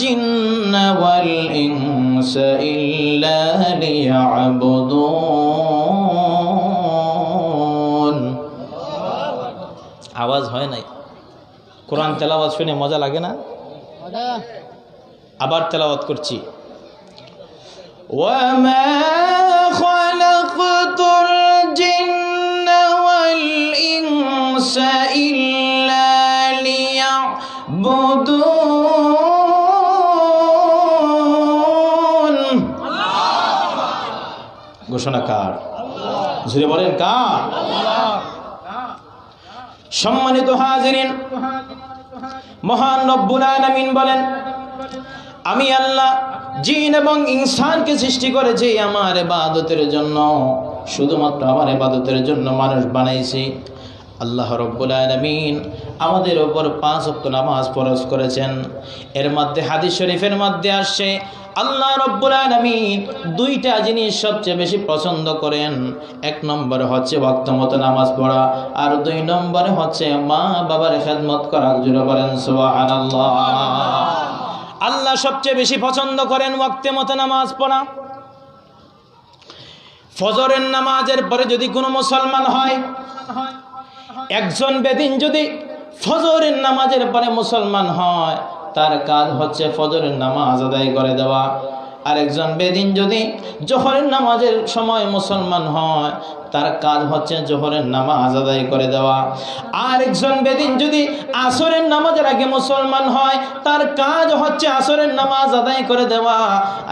الجن والإنس إلا ليعبدون আওয়াজ হয় নাই কোরআন তেলাওয়াত শুনে মজা লাগে না আবার তেলাওয়াত করছি وما خلقت الجن والإنس ঘোষণা কার? জুড়ে বলেন কার? সম্মানিত হাজিরিন, মহান রব্বুল আলামিন বলেন, আমি আল্লাহ জিন এবং ইনসানকে সৃষ্টি করেছি, আমার এবাদতের জন্য, শুধুমাত্র আমার এবাদতের জন্য মানুষ বানাইছি। আল্লাহ রব্বুল আলমিন আমাদের ওপর পাঁচ অক্ট নামাজ ফরজ করেছেন। এর মধ্যে হাদিস শরীফের মধ্যে আসছে আল্লাহ রব্বুল আলমিন দুইটা জিনিস সবচেয়ে বেশি পছন্দ করেন। এক নম্বরে হচ্ছে ভক্ত মতো নামাজ পড়া, আর দুই নম্বরে হচ্ছে মা বাবার খেদমত করা। জুড়ে বলেন, সুবহানাল্লাহ। আল্লাহ সবচেয়ে বেশি পছন্দ করেন ওয়াক্তে মতো নামাজ পড়া। ফজরের নামাজের পরে যদি কোনো মুসলমান হয়, একজন বেদিন যদি ফজরের নামাজের পরে মুসলমান হয় তার কাজ হচ্ছে ফজরের নামাজ আদায় করে দেওয়া। আরেকজন বেদিন যদি জহরের নামাজের সময় মুসলমান হয় তার কাজ হচ্ছে জোহরের নামাজ আদায় করে দেওয়া। আরেকজন বেদিন যদি আসরের নামাজের আগে মুসলমান হয়, তার কাজ হচ্ছে আসরের নামাজ আদায় করে দেওয়া।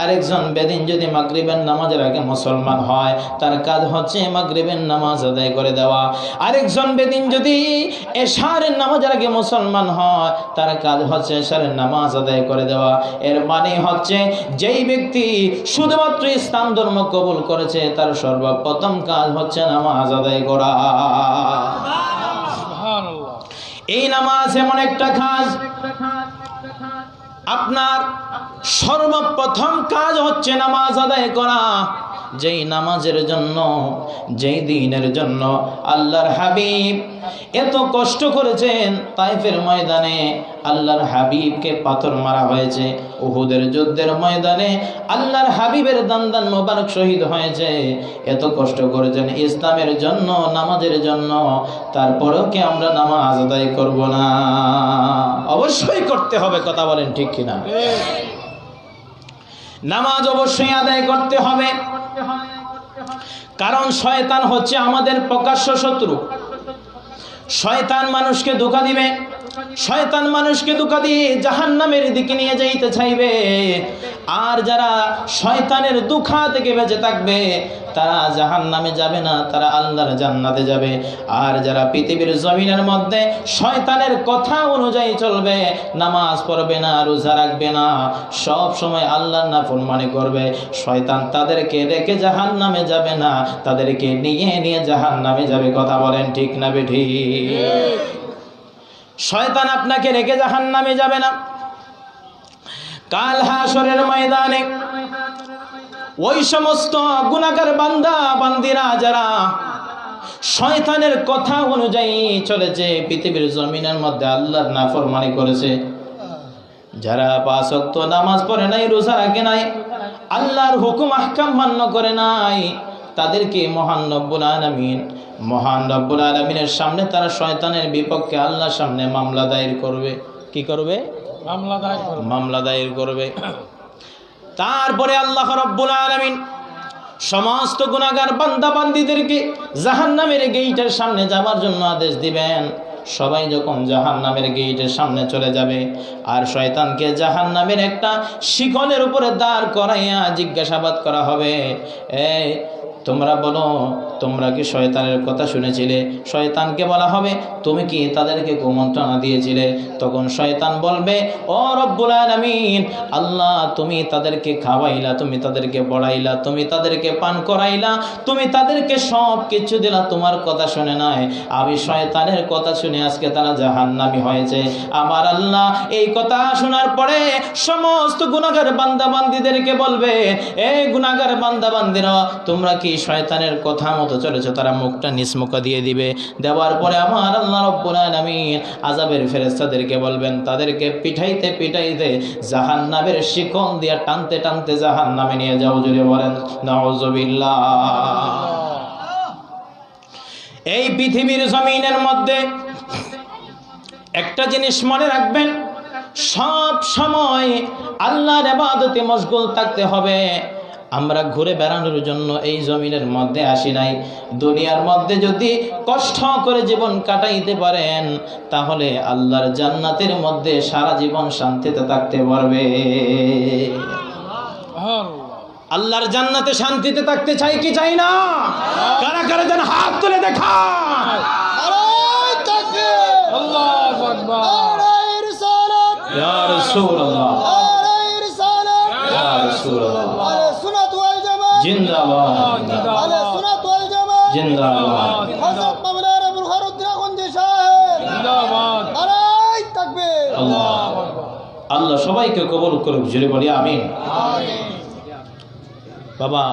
আরেকজন বেদিন যদি মাগরিবের নামাজের আগে মুসলমান হয়, তার কাজ হচ্ছে মাগরিবের নামাজ আদায় করে দেওয়া। আরেকজন বেদিন যদি এশারের নামাজের আগে মুসলমান হয়, তার কাজ হচ্ছে এশারের নামাজ আদায় করে দেওয়া। এর মানে হচ্ছে যেই ব্যক্তি শুধুমাত্র ইসলাম ধর্ম কবুল করেছে, তার সর্বপ্রথম কাজ হচ্ছে নামাজ আদায় করা। এই নামাজ এমন একটা কাজ আপনার সর্বপ্রথম কাজ হচ্ছে নামাজ আদায় করা। যেই নামাজের জন্য যেই দিনের জন্য আল্লাহর হাবিব এত কষ্ট করেছেন তাইফের ময়দানে আল্লাহর হাবিবকে পাথর মারা হয়েছে উহুদের যুদ্ধের ময়দানে আল্লাহর হাবিবের দান মোবারক শহীদ হয়েছে এত কষ্ট করেছেন ইসলামের জন্য নামাজের জন্য তারপরেও কি আমরা নামাজ আদায় করব না? অবশ্যই করতে হবে কথা বলেন ঠিক কিনা? নামাজ অবশ্যই আদায় করতে হবে। কারণ শয়তান হচ্ছে আমাদের প্রকাশ্য শত্রু। শয়তান মানুষকে ধোকা দিবে। শয়তান মানুষকে ধোকা দিয়ে জাহান নামের দিকে নিয়ে যাইতে চাইবে। আর যারা শয়তানের দুঃখা থেকে বেঁচে থাকবে, তারা জাহান নামে যাবে না, তারা আল্লাহর জান্নাতে যাবে। আর যারা পৃথিবীর জমিনের মধ্যে শয়তানের কথা অনুযায়ী চলবে, নামাজ পড়বে না, রোজা রাখবে না, সব সময় আল্লাহর নাফরমানি করবে। শয়তান তাদেরকে রেখে জাহান নামে যাবে না, তাদেরকে নিয়ে নিয়ে জাহান নামে যাবে। কথা বলেন ঠিক না বেঠি? শয়তান আপনাকে রেখে জাহান নামে যাবে না। কাল হাসরের ময়দানে ওই সমস্ত গুণাকার বান্দা, বান্দিরা যারা শয়তানের কথা অনুযায়ী চলেছে, পৃথিবীর জমিনের মধ্যে আল্লাহর নাফরমানি করেছে, যারা পাঁচ ওয়াক্ত নামাজ পড়ে নাই, রোজা রাখে নাই, আল্লাহর হুকুম, আহকাম মান্য করে নাই, তাদেরকে মহান রব্বুল আলামিন মহান রব্বুল আলমিনের সামনে তারা শয়তানের বিপক্ষে আল্লাহর সামনে মামলা দায়ের করবে। কি করবে? মামলা দায়ের। মামলা দায়ের করবে। তারপরে আল্লাহ রব্বুল আলামিন সমস্ত গুণাগার বান্দা বান্দিদেরকে জাহান নামের গেইটের সামনে যাবার জন্য আদেশ দিবেন। সবাই যখন জাহান নামের গেইটের সামনে চলে যাবে আর শয়তানকে জাহান নামের একটা শিকলের উপরে দাঁড় করাইয়া জিজ্ঞাসাবাদ করা হবে এই তোমরা বলো, তোমরা কি শয়তানের কথা শুনেছিলে? শয়তানকে বলা হবে, তুমি কি তাদেরকে কুমন্ত্রণা দিয়েছিলে? তখন শয়তান বলবে, ও রব্বুল আলামিন, আল্লাহ, তুমি তাদেরকে খাওয়াইলা, তুমি তাদেরকে বড়াইলা, তুমি তাদেরকে পান করাইলা, তুমি তাদেরকে সব কিছু দিলা, তোমার কথা শুনে নাই। আমি শয়তানের কথা শুনে আজকে তারা জাহান্নামি হয়েছে। আমার আল্লাহ এই কথা শোনার পরে সমস্ত গুণাগার বান্দা বান্দিদেরকে বলবে এই গুণাগার বান্দা বান্দিরা তোমরা কি শয়তানের কথা মতো চলেছে, তারা মুখটা নিসমুখা দিয়ে দিবে। দেওয়ার পরে আমার আল্লাহ রব্বুল আলামিন আজাবের ফেরেশতাদেরকে বলবেন, তাদেরকে পিঠাইতে পিঠাইতে জাহান্নামের শিকল দিয়া টানতে টানতে জাহান্নামে নিয়ে যাও জুড়ে বলেন, নাউজুবিল্লাহ। এই পৃথিবীর জমিনের মধ্যে একটা জিনিস মনে রাখবেন, সব সময় আল্লাহর আবাদতে মশগুল থাকতে হবে। আমরা ঘুরে বেড়ানোর জন্য এই জমিনের মধ্যে আসি নাই। দুনিয়ার মধ্যে যদি কষ্ট করে জীবন কাটাইতে পারেন তাহলে আল্লাহর জান্নাতের মধ্যে সারা জীবন শান্তিতে থাকতে পারবে। আল্লাহর জান্নাতে শান্তিতে থাকতে চাই কি চাই না? কারা কারা যেন হাত তুলে দেখা আল্লাহু জিন্দাবাদ। জিন্দাবাদ। আল্লাহ সবাইকে কবুল করুক জুড়ে বলি আমিন। বাবা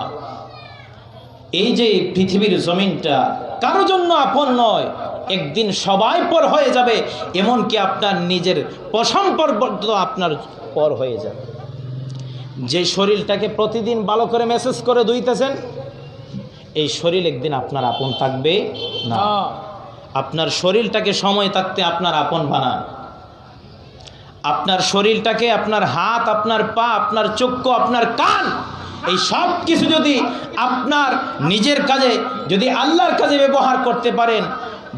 এই যে পৃথিবীর জমিনটা কারও জন্য আপন নয় একদিন সবাই পর হয়ে যাবে এমনকি আপনার নিজের পশম পর্বত আপনার পর হয়ে যাবে। যে শরীরটাকে প্রতিদিন ভালো করে মেসেজ করে ধুইতেছেন এই শরীর একদিন আপনার আপন থাকবে না। আপনার শরীরটাকে সময় থাকতে আপনার আপন বানান আপনার শরীরটাকে আপনার হাত আপনার পা আপনার চক্ষু আপনার কান এই সব কিছু যদি আপনার নিজের কাজে যদি আল্লাহর কাজে ব্যবহার করতে পারেন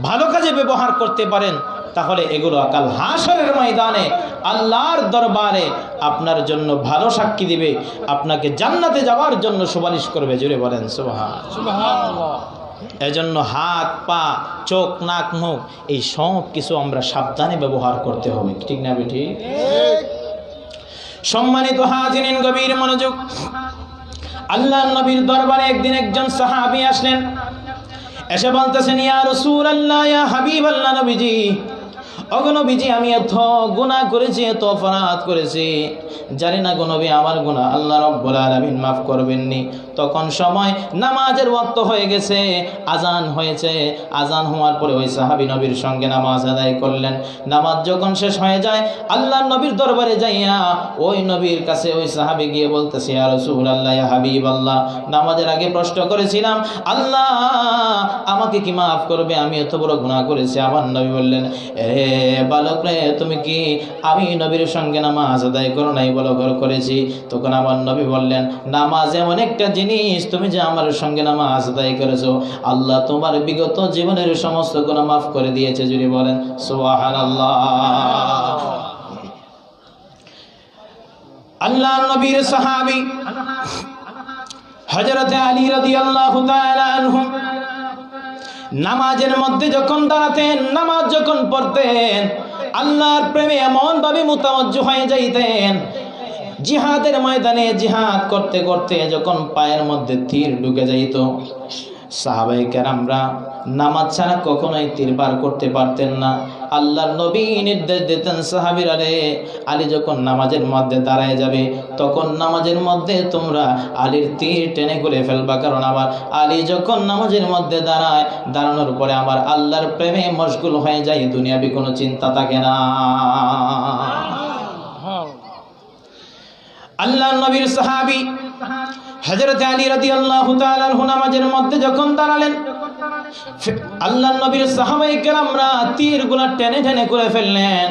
ভালো কাজে ব্যবহার করতে পারেন তাহলে এগুলো কাল হাসরের ময়দানে আল্লাহর দরবারে আপনার জন্য ভালো সাক্ষী দিবে আপনাকে জান্নাতে যাওয়ার জন্য সুপারিশ করবে। জুড়ে বলেন সুবহান। এজন্য হাত পা চোখ নাক মুখ এই সব কিছু আমরা সাবধানে ব্যবহার করতে হবে। ঠিক না বেটি সম্মানিত হাজিরিন গভীর মনোযোগ। আল্লাহ নবীর দরবারে একদিন একজন সাহাবি আসলেন। এসে বলতেছেন ইয়া রসুল আল্লাহ হাবিব আল্লাহ নবীজি অগনবীজি আমি এত গুণা করেছি এত অপরাধ করেছি। জানি না গনবী আমার গুনাহ আল্লাহ রব্বুল আলামিন মাফ করবেননি। তখন সময় নামাজের ওয়াক্ত হয়ে গেছে, আজান হয়েছে। আজান হওয়ার পরে ওই সাহাবী নবীর সঙ্গে নামাজ আদায় করলেন। নামাজ যখন শেষ হয়ে যায় আল্লাহ নবীর দরবারে যাইয়া ওই নবীর কাছে ওই সাহাবী গিয়ে বলতেছে আর রাসূলুল্লাহ আল্লাহ হাবিব আল্লাহ নামাজের আগে প্রশ্ন করেছিলাম, আল্লাহ, আমাকে কি মাফ করবে? আমি এত বড় গুনাহ করেছি। আমার নবী বললেন, এ বালক রে, তুমি কি আমি নবীর সঙ্গে নামাজ আদায় করো নাই বলো ঘর করেছি। তখন আমার নবী বললেন, নামাজ এমন একটা জিনিস, তুমি যে আমার সঙ্গে নামাজ আদায় করেছ, আল্লাহ তোমার বিগত জীবনের সমস্ত গুনাহ মাফ করে দিয়েছে যদি বলেন, সুবহানাল্লাহ। আল্লাহ নবীর সাহাবী হযরতে আলী তাআলা আনহু নামাজের মধ্যে যখন দাঁড়াতেন, নামাজ যখন পড়তেন আল্লাহর প্রেমে এমন ভাবে মোতামজ্জ হয়ে যাইতেন, জিহাদের ময়দানে জিহাদ করতে করতে যখন পায়ের মধ্যে তীর ঢুকে যাইত। সাহাবাই কেরামরা নামাজ ছাড়া কখনোই তীর বার করতে পারতেন না। আল্লাহর নবী নির্দেশ দিতেন সাহাবিরা রে আলী যখন নামাজের মধ্যে দাঁড়ায় যাবে তখন নামাজের মধ্যে তোমরা আলীর তীর টেনে করে ফেলবা। কারণ আবার আলী যখন নামাজের মধ্যে দাঁড়ায় দাঁড়ানোর পরে আমার আল্লাহর প্রেমে মশগুল হয়ে যায় দুনিয়াবি কোনো চিন্তা থাকে না। আল্লাহ নবীর সাহাবী হযরত আলী রাদি আল্লাহ নামাজের মধ্যে যখন দাঁড়ালেন আল্লাহ নবীর সাহাবাই কেরামরা তীরগুলা টেনে টেনে করে ফেললেন।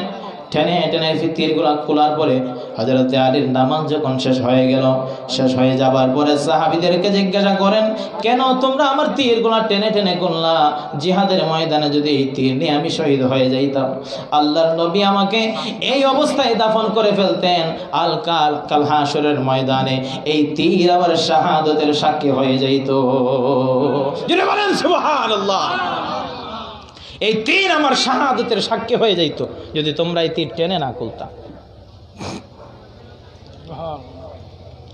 টেনে টেনে তীর তীরগুলা খোলার পরে হযরত আলীর নামাজ যখন শেষ হয়ে গেল, শেষ হয়ে যাবার পরে সাহাবীদেরকে জিজ্ঞাসা করেন, কেন তোমরা আমার তীরগুলা টেনে টেনে করলা? জিহাদের ময়দানে যদি এই তীর নিয়ে আমি শহীদ হয়ে যাইতাম। আল্লাহর নবী আমাকে এই অবস্থায় দাফন করে ফেলতেন। আল কাল কাল হাসরের ময়দানে এই তীর আবার শাহাদতের সাক্ষী হয়ে যাইত। বলেন এই তীর আমার শাহাদতের সাক্ষী হয়ে যাইত, যদি তোমরা এই তীর টেনে না খুলতা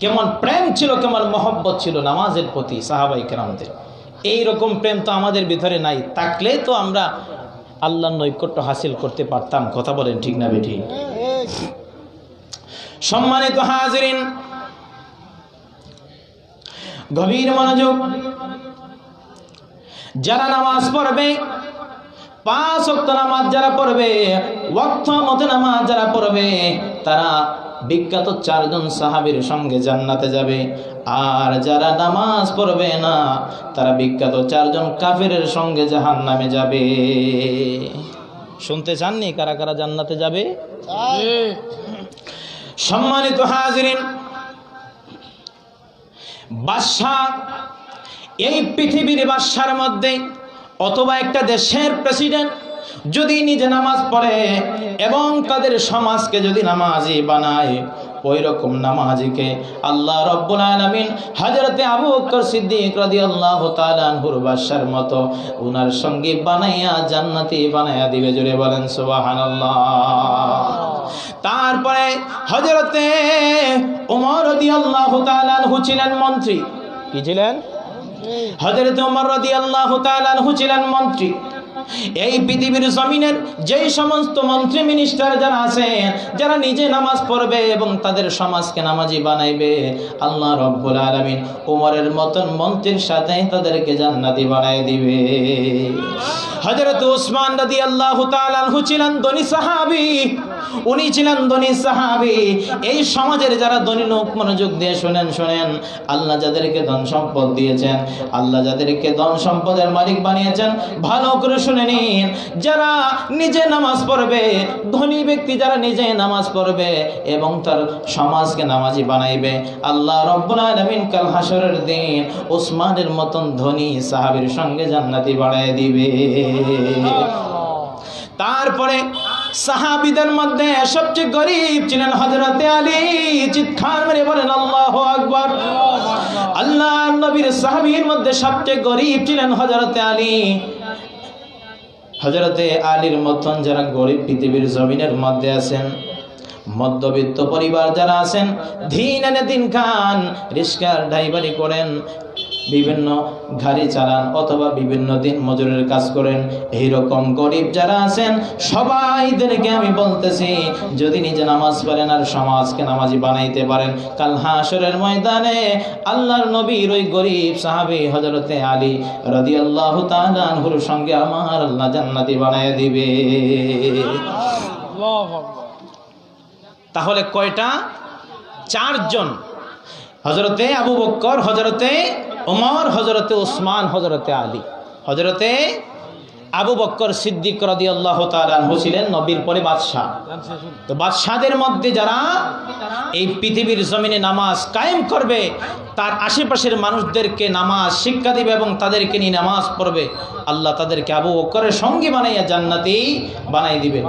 কেমন প্রেম ছিল, কেমন মহব্বত ছিল নামাজের প্রতি সাহাবাই কেরামদের। এইরকম প্রেম তো আমাদের ভিতরে নাই। থাকলে তো আমরা আল্লাহর নৈকট্য হাসিল করতে পারতাম। কথা বলেন ঠিক না বেঠিক সম্মানিত হাজরিন, গভীর মনোযোগ। যারা নামাজ পড়বে, পাঁচ ওয়াক্ত নামাজ যারা পড়বে, ওয়াক্ত মতে নামাজ যারা পড়বে, তারা বিখ্যাত চারজন সাহাবীর সঙ্গে জান্নাতে যাবে। আর যারা নামাজ পড়বে না, তারা বিখ্যাত চারজন কাফেরের সঙ্গে জাহান নামে যাবে। শুনতে চাননি কারা কারা জান্নাতে যাবে? সম্মানিত হাজিরিন, বাদশাহ এই পৃথিবীর বাদশার মধ্যে অথবা একটা দেশের প্রেসিডেন্ট যদি নিজে নামাজ পড়ে এবং তাদের সমাজকে যদি নামাজি বানায় ওই রকম নামাজিকে আল্লাহ রব্বুল আলামিন হযরতে আবু বকর সিদ্দিক রাদিয়াল্লাহু তাআলা আনহুর বাদশার মতো উনার সঙ্গে বানাইয়া জান্নাতি বানাইয়া দিবে জুড়ে বলেন সুবহানাল্লাহ। তারপরে হজরতে উমর রাদিয়াল্লাহু তাআলা আনহু ছিলেন মন্ত্রী। কি ছিলেন? হজরত উমর রাদিয়াল্লাহু তাআলা আনহু ছিলেন মন্ত্রী। এই পৃথিবীর জমিনের যেই সমস্ত মন্ত্রী মিনিস্টার যারা আছেন, যারা নিজে নামাজ পড়বে এবং তাদের সমাজকে নামাজি বানাইবে, আল্লাহ রব্বুল আলমিন উমরের মতন মন্ত্রীর সাথে তাদেরকে জান্নাতি বানাই দিবে। হযরত উসমান রাদিয়াল্লাহু তাআলা আনহু ছিলেন ধনী সাহাবী। উনি ছিলেন ধনী সাহাবী। এই সমাজের যারা ধনী লোক মনোযোগ দিয়ে শুনেন শুনেন আল্লাহ যাদেরকে ধন সম্পদ দিয়েছেন আল্লাহ যাদেরকে ধন সম্পদের মালিক বানিয়েছেন ভালো করে শুনে নিন। যারা নিজে নামাজ পড়বে ধনী ব্যক্তি যারা নিজে নামাজ পড়বে এবং তার সমাজকে নামাজি বানাইবে। আল্লাহ রব্বুল আলামিন কাল হাসরের দিন ওসমানের মতন ধনী সাহাবীর সঙ্গে জান্নাতি বাড়ায় দিবে। তারপরে সাহাবিদের মধ্যে সবচেয়ে গরিব ছিলেন হজরতে আলী। চিৎকার মেরে বলেন, আল্লাহ আকবর। আল্লাহ নবীর সাহাবীর মধ্যে সবচেয়ে গরিব ছিলেন হজরতে আলী। হজরতে আলীর মতন যারা গরিব পৃথিবীর জমিনের মধ্যে আছেন, মধ্যবিত্ত পরিবার যারা আছেন, দিন এনে দিন খান, রিস্কার ড্রাইভারি করেন বিভিন্ন গাড়ি চালান অথবা বিভিন্ন দিন মজুরের কাজ করেন এইরকম গরিব যারা আছেন সবাইদেরকে আমি বলতেছি যদি নিজে নামাজ পড়েন আর সমাজকে নামাজি বানাইতে পারেন কাল হাসরের ময়দানে আল্লাহর নবীর ওই গরিব সাহাবী হজরতে আলী রাদিয়াল্লাহু তাআলা আনহুর সঙ্গে আমার আল্লাহ জান্নাতি বানায় দিবে। তাহলে কয়টা? চারজন। হজরতে আবু বক্কর হজরতে ওমর হজরতে ওসমান হজরতে আলী। হজরতে আবু বক্কর সিদ্দিক রদি আল্লাহ তালু ছিলেন নবীর পরে বাদশাহ। তো বাদশাহের মধ্যে যারা এই পৃথিবীর জমিনে নামাজ কায়েম করবে তার আশেপাশের মানুষদেরকে নামাজ শিক্ষা দিবে এবং তাদেরকে নিয়ে নামাজ পড়বে আল্লাহ তাদেরকে আবু বকরের সঙ্গী বানাইয়া জান্নাতেই বানাই দিবে।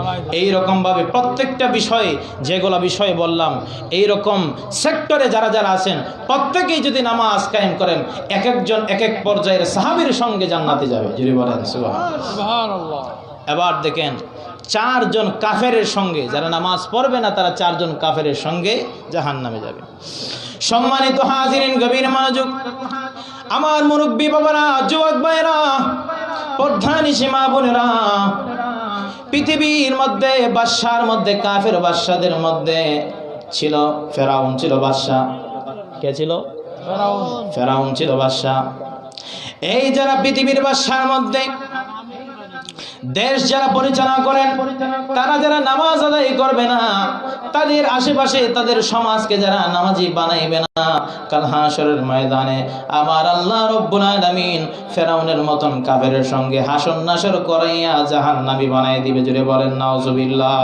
এই রকমভাবে প্রত্যেকটা বিষয়ে যেগুলো বিষয়ে বললাম এই রকম সেক্টরে যারা যারা আছেন প্রত্যেকেই যদি নামাজ কায়েম করেন এক একজন এক এক পর্যায়ের সাহাবীর সঙ্গে জান্নাতে যাবে। জুড়ে বলেন এবার দেখেন চারজন কাফেরের সঙ্গে যারা নামাজ পড়বে না তারা চারজন কাফেরের সঙ্গে জাহান নামে যাবে। সম্মানিত হাজিরিন গভীর মনোযোগ। আমার মুরব্বী বাবারা যুবক ভাইরা প্রধানী সীমা বোনেরা পৃথিবীর মধ্যে বাদশার মধ্যে কাফের বাদশাদের মধ্যে ছিল ফেরাউন ছিল বাদশাহ। কে ছিল? ফেরাউন ছিল বাদশাহ। এই যারা পৃথিবীর বাদশার মধ্যে দেশ যারা পরিচালনা করেন, তারা যারা নামাজ আদায় করবে না, তাদের আশেপাশে তাদের সমাজকে যারা নামাজি বানাইবে না। কাল হাসরের ময়দানে আমার আল্লাহ রব্বুল আলামিন ফেরাউনের মতন কাফেরের সঙ্গে হাসন নাসর করাইয়া জাহান্নামী বানাই দিবে জুড়ে বলেন, নাউজুবিল্লাহ।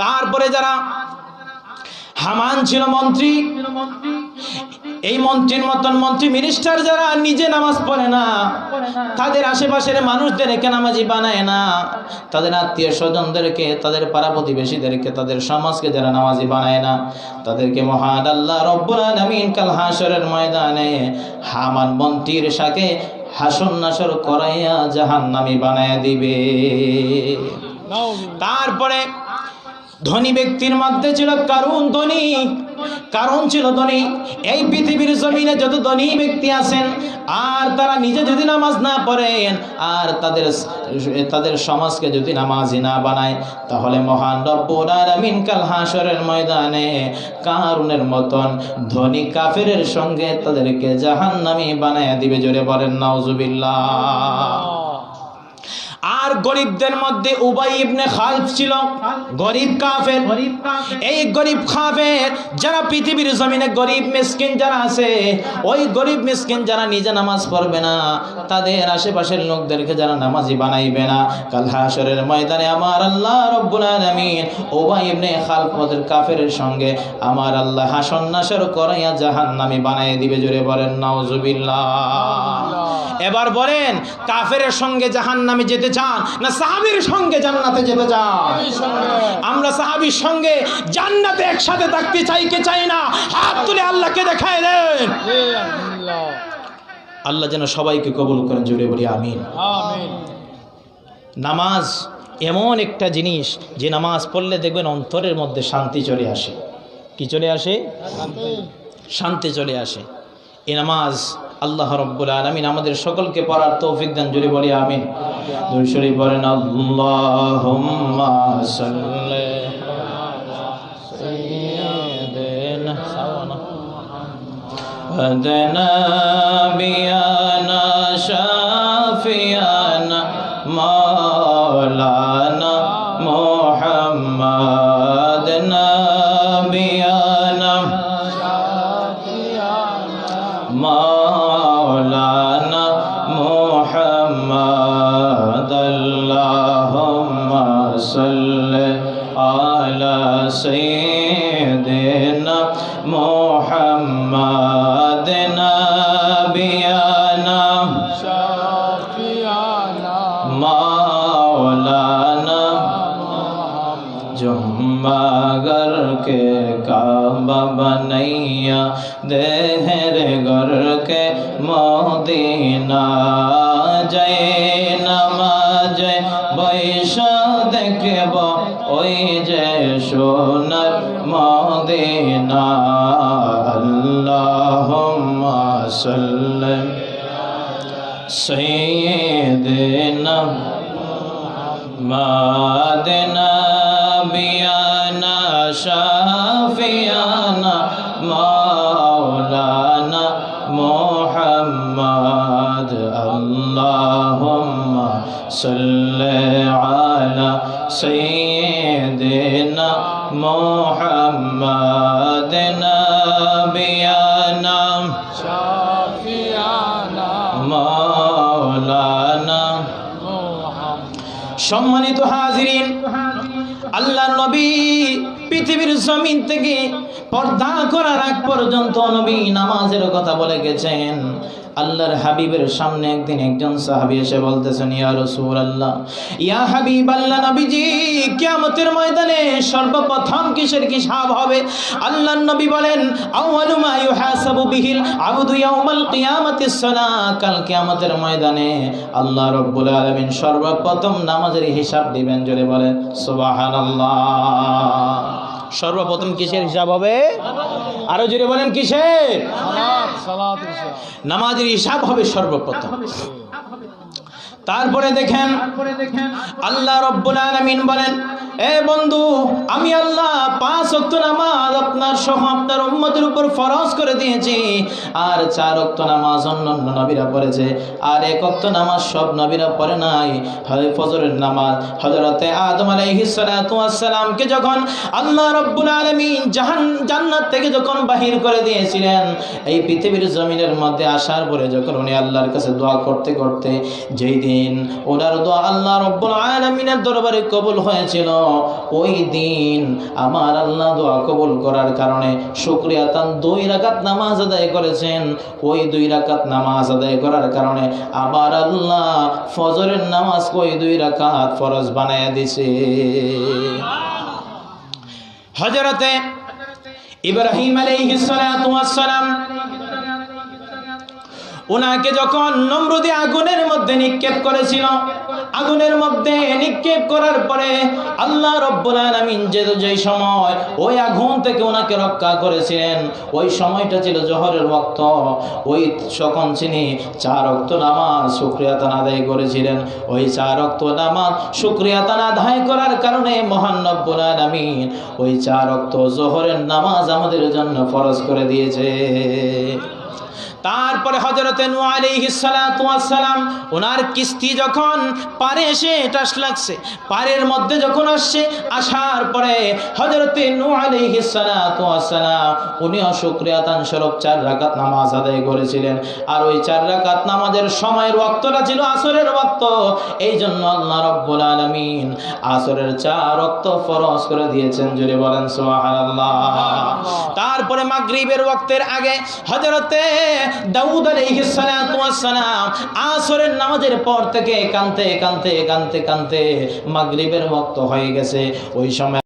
তারপরে যারা হামান ছিল মন্ত্রী এই মন্ত্রীর মতন মন্ত্রী মিনিস্টার যারা নিজে নামাজ পড়ে না তাদের আশেপাশের মানুষদেরকে নামাজি বানায় না। তাদের আত্মীয় স্বজনদেরকে তাদের পাড়া প্রতিবেশীদেরকে তাদের সমাজকে যারা নামাজি বানায় না তাদেরকে মহান আল্লাহ রব্বুল আলামিন কাল হাসরের ময়দানে হামান মন্ত্রীর সাথে হাসন নাসর করাইয়া জাহান নামি বানায় দিবে। তারপরে ধনী ব্যক্তির মধ্যে ছিল কারুন ধনী কারণ ছিল ধনী। এই পৃথিবীর জমিনে যত ধনী ব্যক্তি আছেন, আর তারা নিজে যদি নামাজ না পড়েন, আর তাদের তাদের সমাজকে যদি নামাজি না বানায়, তাহলে মহান রব্বুল আলামিন কাল হাসরের ময়দানে কারুনের মতন ধনী কাফেরের সঙ্গে তাদেরকে জাহান্নামী বানায় দিবে। জোরে বলেন, নাউজুবিল্লাহ। আর গরিবদের মধ্যে উবাই ইবনে খালফ ছিল। গরিব কাফের। এই গরিব কাফের যারা পৃথিবীর জমিনে গরিব মিসকিন যারা আছে ওই গরিব মিসকিন যারা নিজে নামাজ পড়বে না তাদের আশেপাশের লোকদেরকে যারা নামাজি বানাইবে না। কাল হাসরের ময়দানে আমার আল্লাহ রব্বুল আলামিন উবাই ইবনে খালফ ওদের কাফেরের সঙ্গে আমার আল্লাহ হাসন নাসর করাইয়া জাহান্নামী বানাই দিবে। জোরে বলেন নাউজুবিল্লাহ। এবার বলেন কাফেরের সঙ্গে জাহান নামে যেতে চান না সাহাবির সঙ্গে জান্নাতে যেতে চান? আমরা সাহাবির সঙ্গে জান্নাতে একসাথে থাকতে চাই কে চাই না? হাত তুলে আল্লাহকে দেখায় দেন। আল্লাহ। যেন সবাইকে কবুল করেন জুড়ে বলি আমিন। নামাজ এমন একটা জিনিস যে নামাজ পড়লে দেখবেন অন্তরের মধ্যে শান্তি চলে আসে। কি চলে আসে? শান্তি চলে আসে। এ নামাজ আল্লাহ রব্বুল আলমিন আমাদের সকলকে পড়ার তৌফিক দেন জুড়ে বলি আমিন দুই শরীফ বলেন আল্লাহুম্মা সাল্লি সাইয়্যিদিনা ونبينا সাগর কে কাবনাইয়া দেহের গর কে মদিনা मोदीना। जय नमाज বৈশ দেখব ওই যে সোনর মদিনা সল সে দিন মা দিনা بيانا شافيانا مولانا محمد اللهم صل على سيدنا محمد نبينا শাফিয়ানা مولانا মুহাম্মদ সম্মানিত হাজিরিন আল্লাহ নবী পৃথিবীর জমিন থেকে পর্দা করার আগ পর্যন্ত নবী নামাজের কথা বলে গেছেন। আল্লাহর হাবিবের সামনে একদিন একজন সাহাবী এসে বলতেছেন, ইয়া রাসূল আল্লাহ ইয়া হাবিব আল্লাহ নবীজি, কিয়ামতের ময়দানে সর্বপ্রথম কিসের হিসাব হবে? আল্লাহর নবী বলেন, আউয়ালু মা ইউহাসাবু বিহিল আবদু ইয়াউমাল কিয়ামাতিস সালাহ কাল কিয়ামতের ময়দানে আল্লাহ রাব্বুল আলামিন সর্বপ্রথম নামাজের হিসাব দিবেন, জোরে বলেন, সুবহানাল্লাহ সর্বপ্রথম কিসের হিসাব হবে? আরও জোরে বলেন ইশা নামাজের হিসাব হবে সর্বপ্রথম। তারপরে দেখেন আল্লাহ রব্বুল আলামিন বলেন এ বন্ধু আমি আল্লাহ পাঁচ ওয়াক্ত নামাজ আপনার সহ আপনার উম্মতের উপর ফরজ করে দিয়েছি আর চার ওয়াক্ত নামাজ অন্যান্য নবীরা পড়েছে আর এক ওয়াক্ত নামাজ সব নবীরা পড়ে নাই। হয় ফজরের নামাজ। হযরতে আদম আলাইহিস সালাতু যখন আল্লাহ রব্বুল আলামিন জাহান জান্নাত থেকে যখন বাহির করে দিয়েছিলেন এই পৃথিবীর জমিনের মধ্যে আসার পরে যখন উনি আল্লাহর কাছে দোয়া করতে করতে যেই দিন ওনার দোয়া আল্লাহ রব্বুল আলামিনের দরবারে কবুল হয়েছিল। ওই দিন আমার আল্লাহ দোয়া কবুল করার কারণে শুক্রিয়া তান দুই রাকাত নামাজ আদায় করেছেন। ওই দুই রাকাত নামাজ আদায় করার কারণে আবার আল্লাহ ফজরের নামাজ ওই দুই রাকাত ফরজ বানায় দিছে। হজরতে ইব্রাহিম আলাইহিস সালাম ওনাকে যখন নমরুদি আগুনের মধ্যে নিক্ষেপ করেছিল, আগুনের মধ্যে নিক্ষেপ করার পরে আল্লাহ রব্বুল আলামিন যে যেই সময় ওই আগুন থেকে ওনাকে রক্ষা করেছিলেন, ওই সময়টা ছিল জহরের ওয়াক্ত। ওই তখন তিনি চার অক্ত নামাজ শুক্রিয়া তান আদায় করেছিলেন, ওই চার অক্ত নামাজ শুক্রিয়া তান আদায় করার কারণে মহান রব্বুল আলামিন ওই চার অক্ত জোহরের নামাজ আমাদের জন্য ফরজ করে দিয়েছে। তারপরে হজরতে সালাম ওনার কিস্তি যখন পারে এসে টাস লাগছে। পারের মধ্যে যখন আসছে আসার পরে হজরতে সালাম উনিও শুকরিয়া তান স্বরূপ চার রাকাত নামাজ আদায় করেছিলেন। আর ওই চার রাকাত নামাজের সময়ের ওয়াক্তটা ছিল আসরের ওয়াক্ত। এই জন্য আল্লাহ রব্বুল আলামিন আসরের চার ওয়াক্ত ফরজ করে দিয়েছেন জুড়ে বলেন সুবহানাল্লাহ। তারপরে মাগরিবের ওয়াক্তের আগে হজরতে দাউদ আলাইহিস সালাতু ওয়াস সালাম আসরের নামাজের পর থেকে কানতে কানতে কানতে কানতে মাগরিবের ওয়াক্ত হয়ে গেছে। ওই সময়